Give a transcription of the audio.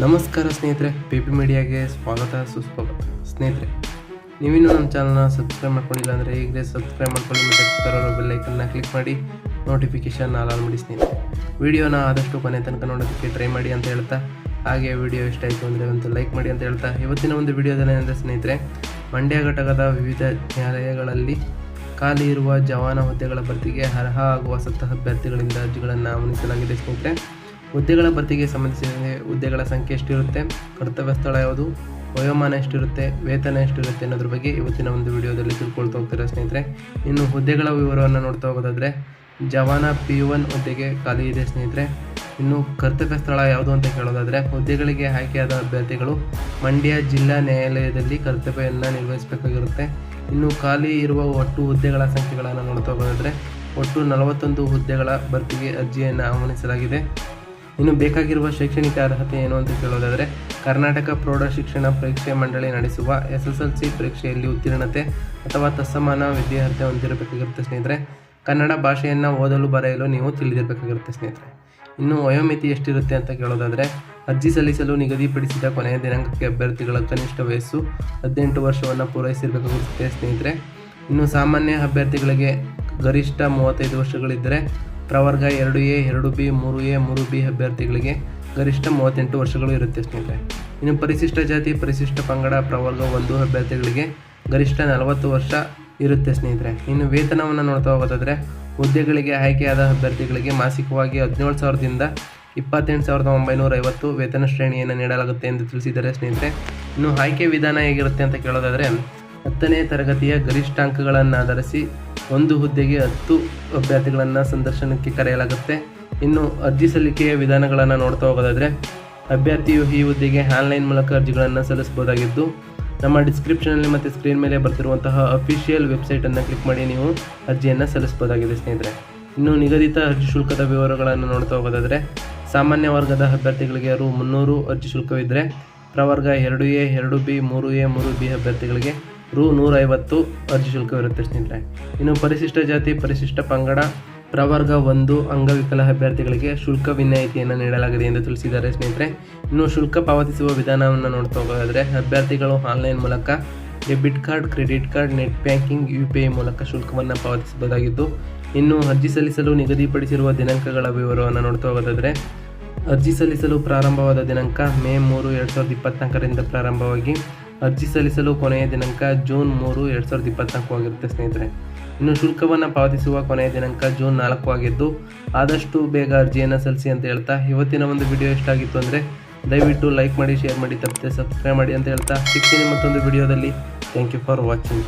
ನಮಸ್ಕಾರ ಸ್ನೇಹಿತರೆ P P ಮೀಡಿಯಾಗೆ ಸ್ವಾಗತ, ಸುಸ್ವಾಗತ. ಸ್ನೇಹಿತರೆ, ನೀವಿನ್ನೂ ನಮ್ಮ ಚಾನಲ್ನ ಸಬ್ಸ್ಕ್ರೈಬ್ ಮಾಡ್ಕೊಂಡಿಲ್ಲ ಅಂದರೆ ಈಗಲೇ ಸಬ್ಸ್ಕ್ರೈಬ್ ಮಾಡ್ಕೊಳ್ಳಿ ಮತ್ತು ಬರೋ ಬೆಲ್ಲೈಕನ್ನ ಕ್ಲಿಕ್ ಮಾಡಿ ನೋಟಿಫಿಕೇಶನ್ ಆಲ್ ಮಾಡಿ ಸ್ನೇಹಿತರೆ. ವಿಡಿಯೋನ ಆದಷ್ಟು ಕೊನೆ ತನಕ ನೋಡೋದಕ್ಕೆ ಟ್ರೈ ಮಾಡಿ ಅಂತ ಹೇಳ್ತಾ, ಹಾಗೆ ವಿಡಿಯೋ ಇಷ್ಟ ಆಯಿತು ಅಂದರೆ ಒಂದು ಲೈಕ್ ಮಾಡಿ ಅಂತ ಹೇಳ್ತಾ, ಇವತ್ತಿನ ಒಂದು ವಿಡಿಯೋದಲ್ಲಿ ಏನಂದರೆ ಸ್ನೇಹಿತರೆ, ಮಂಡ್ಯ ಘಟಕದ ವಿವಿಧ ನ್ಯಾಯಾಲಯಗಳಲ್ಲಿ ಖಾಲಿ ಇರುವ ಜವಾನ ಹುದ್ದೆಗಳ ಭರ್ತಿಗೆ ಅರ್ಹ ಆಗುವ ಸತ್ತ ಅಭ್ಯರ್ಥಿಗಳಿಂದ ಅರ್ಜಿಗಳನ್ನು ಆಹ್ವಾನಿಸಲಾಗಿದೆ ಸ್ನೇಹಿತರೆ. ಹುದ್ದೆಗಳ ಭರ್ತಿಗೆ ಸಂಬಂಧಿಸಿದಂತೆ ಹುದ್ದೆಗಳ ಸಂಖ್ಯೆ ಎಷ್ಟಿರುತ್ತೆ, ಕರ್ತವ್ಯ ಸ್ಥಳ ಯಾವುದು, ವಯೋಮಾನ ಎಷ್ಟಿರುತ್ತೆ, ವೇತನ ಎಷ್ಟಿರುತ್ತೆ ಅನ್ನೋದ್ರ ಬಗ್ಗೆ ಇವತ್ತಿನ ಒಂದು ವಿಡಿಯೋದಲ್ಲಿ ತಿಳ್ಕೊಳ್ತಾ ಹೋಗ್ತಾರೆ ಸ್ನೇಹಿತರೆ. ಇನ್ನು ಹುದ್ದೆಗಳ ವಿವರವನ್ನು ನೋಡ್ತಾ ಹೋಗೋದಾದರೆ, ಜವಾನ ಪಿ ಒನ್ ಹುದ್ದೆಗೆ ಖಾಲಿ ಇದೆ ಸ್ನೇಹಿತರೆ. ಇನ್ನು ಕರ್ತವ್ಯ ಸ್ಥಳ ಯಾವುದು ಅಂತ ಕೇಳೋದಾದರೆ, ಹುದ್ದೆಗಳಿಗೆ ಆಯ್ಕೆಯಾದ ಅಭ್ಯರ್ಥಿಗಳು ಮಂಡ್ಯ ಜಿಲ್ಲಾ ನ್ಯಾಯಾಲಯದಲ್ಲಿ ಕರ್ತವ್ಯವನ್ನು ನಿರ್ವಹಿಸಬೇಕಾಗಿರುತ್ತೆ. ಇನ್ನು ಖಾಲಿ ಇರುವ ಒಟ್ಟು ಹುದ್ದೆಗಳ ಸಂಖ್ಯೆಗಳನ್ನು ನೋಡ್ತಾ ಹೋಗೋದಾದರೆ, ಒಟ್ಟು ನಲವತ್ತೊಂದು ಹುದ್ದೆಗಳ ಭರ್ತಿಗೆ ಅರ್ಜಿಯನ್ನು ಆಹ್ವಾನಿಸಲಾಗಿದೆ. ಇನ್ನು ಬೇಕಾಗಿರುವ ಶೈಕ್ಷಣಿಕ ಅರ್ಹತೆ ಏನು ಅಂತ ಕೇಳೋದಾದರೆ, ಕರ್ನಾಟಕ ಪ್ರೌಢ ಶಿಕ್ಷಣ ಪರೀಕ್ಷೆ ಮಂಡಳಿ ನಡೆಸುವ ಎಸ್ ಎಸ್ ಎಲ್ ಸಿ ಪರೀಕ್ಷೆಯಲ್ಲಿ ಉತ್ತೀರ್ಣತೆ ಅಥವಾ ತಸಮಾನ ವಿದ್ಯಾರ್ಹತೆ ಹೊಂದಿರಬೇಕಾಗಿರುತ್ತೆ ಸ್ನೇಹಿತರೆ. ಕನ್ನಡ ಭಾಷೆಯನ್ನು ಓದಲು ಬರೆಯಲು ನೀವು ತಿಳಿದಿರಬೇಕಾಗಿರುತ್ತೆ ಸ್ನೇಹಿತರೆ. ಇನ್ನು ವಯೋಮಿತಿ ಎಷ್ಟಿರುತ್ತೆ ಅಂತ ಕೇಳೋದಾದರೆ, ಅರ್ಜಿ ಸಲ್ಲಿಸಲು ನಿಗದಿಪಡಿಸಿದ ಕೊನೆಯ ದಿನಾಂಕಕ್ಕೆ ಅಭ್ಯರ್ಥಿಗಳ ಕನಿಷ್ಠ ವಯಸ್ಸು ಹದಿನೆಂಟು ವರ್ಷವನ್ನು ಪೂರೈಸಿರಬೇಕಾಗಿರುತ್ತೆ ಸ್ನೇಹಿತರೆ. ಇನ್ನು ಸಾಮಾನ್ಯ ಅಭ್ಯರ್ಥಿಗಳಿಗೆ ಗರಿಷ್ಠ ಮೂವತ್ತೈದು ವರ್ಷಗಳಿದ್ದರೆ ಪ್ರವರ್ಗ ಎರಡು ಎ, ಎರಡು ಬಿ, ಮೂರು ಎ, ಮೂರು ಬಿ ಅಭ್ಯರ್ಥಿಗಳಿಗೆ ಗರಿಷ್ಠ ಮೂವತ್ತೆಂಟು ವರ್ಷಗಳು ಇರುತ್ತೆ ಸ್ನೇಹಿತರೆ. ಇನ್ನು ಪರಿಶಿಷ್ಟ ಜಾತಿ, ಪರಿಶಿಷ್ಟ ಪಂಗಡ, ಪ್ರವರ್ಗ ಒಂದು ಅಭ್ಯರ್ಥಿಗಳಿಗೆ ಗರಿಷ್ಠ ನಲವತ್ತು ವರ್ಷ ಇರುತ್ತೆ ಸ್ನೇಹಿತರೆ. ಇನ್ನು ವೇತನವನ್ನು ನೋಡ್ತಾ ಹೋಗೋದಾದರೆ, ಹುದ್ದೆಗಳಿಗೆ ಆಯ್ಕೆಯಾದ ಅಭ್ಯರ್ಥಿಗಳಿಗೆ ಮಾಸಿಕವಾಗಿ ಹದಿನೇಳು ಸಾವಿರದಿಂದ ಇಪ್ಪತ್ತೆಂಟು ಸಾವಿರದ ಒಂಬೈನೂರ ಐವತ್ತು ವೇತನ ಶ್ರೇಣಿಯನ್ನು ನೀಡಲಾಗುತ್ತೆ ಎಂದು ತಿಳಿಸಿದ್ದಾರೆ ಸ್ನೇಹಿತರೆ. ಇನ್ನು ಆಯ್ಕೆ ವಿಧಾನ ಹೇಗಿರುತ್ತೆ ಅಂತ ಕೇಳೋದಾದರೆ, ಹತ್ತನೇ ತರಗತಿಯ ಗರಿಷ್ಠಾಂಕಗಳನ್ನು ಆಧರಿಸಿ ಒಂದು ಹುದ್ದೆಗೆ ಹತ್ತು ಅಭ್ಯರ್ಥಿಗಳನ್ನು ಸಂದರ್ಶನಕ್ಕೆ ಕರೆಯಲಾಗುತ್ತೆ. ಇನ್ನು ಅರ್ಜಿ ಸಲ್ಲಿಕೆಯ ವಿಧಾನಗಳನ್ನು ನೋಡ್ತಾ ಹೋಗೋದಾದರೆ, ಅಭ್ಯರ್ಥಿಯು ಈ ಹುದ್ದೆಗೆ ಆನ್ಲೈನ್ ಮೂಲಕ ಅರ್ಜಿಗಳನ್ನು ಸಲ್ಲಿಸಬಹುದಾಗಿದ್ದು, ನಮ್ಮ ಡಿಸ್ಕ್ರಿಪ್ಷನಲ್ಲಿ ಮತ್ತು ಸ್ಕ್ರೀನ್ ಮೇಲೆ ಬರ್ತಿರುವಂತಹ ಅಫಿಷಿಯಲ್ ವೆಬ್ಸೈಟನ್ನು ಕ್ಲಿಕ್ ಮಾಡಿ ನೀವು ಅರ್ಜಿಯನ್ನು ಸಲ್ಲಿಸಬಹುದಾಗಿದೆ ಸ್ನೇಹಿತರೆ. ಇನ್ನು ನಿಗದಿತ ಅರ್ಜಿ ಶುಲ್ಕದ ವಿವರಗಳನ್ನು ನೋಡ್ತಾ ಹೋಗೋದಾದರೆ, ಸಾಮಾನ್ಯ ವರ್ಗದ ಅಭ್ಯರ್ಥಿಗಳಿಗೆ ರು ಮುನ್ನೂರು ಅರ್ಜಿ ಶುಲ್ಕವಿದ್ದರೆ ಪ್ರವರ್ಗ ಎರಡು ಎ, ಎರಡು ಬಿ, ಮೂರು ಎ, ಮೂರು ಬಿ ಅಭ್ಯರ್ಥಿಗಳಿಗೆ ರು ನೂರೈವತ್ತು ಅರ್ಜಿ ಶುಲ್ಕವಿರುತ್ತೆ ಸ್ನೇಹಿತರೆ. ಇನ್ನು ಪರಿಶಿಷ್ಟ ಜಾತಿ, ಪರಿಶಿಷ್ಟ ಪಂಗಡ, ಪ್ರವರ್ಗ ಒಂದು, ಅಂಗವಿಕಲ ಅಭ್ಯರ್ಥಿಗಳಿಗೆ ಶುಲ್ಕ ವಿನಾಯಿತಿಯನ್ನು ನೀಡಲಾಗಿದೆ ಎಂದು ತಿಳಿಸಿದ್ದಾರೆ ಸ್ನೇಹಿತರೆ. ಇನ್ನು ಶುಲ್ಕ ಪಾವತಿಸುವ ವಿಧಾನವನ್ನು ನೋಡ್ತಾ ಹೋಗೋದಾದರೆ, ಅಭ್ಯರ್ಥಿಗಳು ಆನ್ಲೈನ್ ಮೂಲಕ debit card, credit card, net banking, U P I ಮೂಲಕ ಶುಲ್ಕವನ್ನು ಪಾವತಿಸಬಹುದಾಗಿದ್ದು, ಇನ್ನು ಅರ್ಜಿ ಸಲ್ಲಿಸಲು ನಿಗದಿಪಡಿಸಿರುವ ದಿನಾಂಕಗಳ ವಿವರವನ್ನು ನೋಡ್ತಾ ಹೋಗೋದಾದರೆ, ಅರ್ಜಿ ಸಲ್ಲಿಸಲು ಪ್ರಾರಂಭವಾದ ದಿನಾಂಕ ಮೇ ಮೂರು, ಎರಡು ಸಾವಿರದ ಇಪ್ಪತ್ತ್ನಾಲ್ಕರಿಂದ ಪ್ರಾರಂಭವಾಗಿ ಅರ್ಜಿ ಸಲ್ಲಿಸಲು ಕೊನೆಯ ದಿನಾಂಕ ಜೂನ್ ಮೂರು, ಎರಡು ಸಾವಿರದ ಇಪ್ಪತ್ನಾಲ್ಕು ಆಗಿರುತ್ತೆ ಸ್ನೇಹಿತರೆ. ಇನ್ನು ಶುಲ್ಕವನ್ನು ಪಾವತಿಸುವ ಕೊನೆಯ ದಿನಾಂಕ ಜೂನ್ ನಾಲ್ಕು ಆಗಿದ್ದು, ಆದಷ್ಟು ಬೇಗ ಅರ್ಜಿಯನ್ನು ಸಲ್ಲಿಸಿ ಅಂತ ಹೇಳ್ತಾ ಇವತ್ತಿನ ಒಂದು ವಿಡಿಯೋ ಎಷ್ಟಾಗಿತ್ತು ಅಂದರೆ, ದಯವಿಟ್ಟು ಲೈಕ್ ಮಾಡಿ ಶೇರ್ ಮಾಡಿ, ತಪ್ಪದೆ ಸಬ್ಸ್ಕ್ರೈಬ್ ಮಾಡಿ ಅಂತ ಹೇಳ್ತಾ ಸಿಗ್ತೀನಿ ಮತ್ತೊಂದು ವಿಡಿಯೋದಲ್ಲಿ ಥ್ಯಾಂಕ್ ಯು ಫಾರ್ ವಾಚಿಂಗ್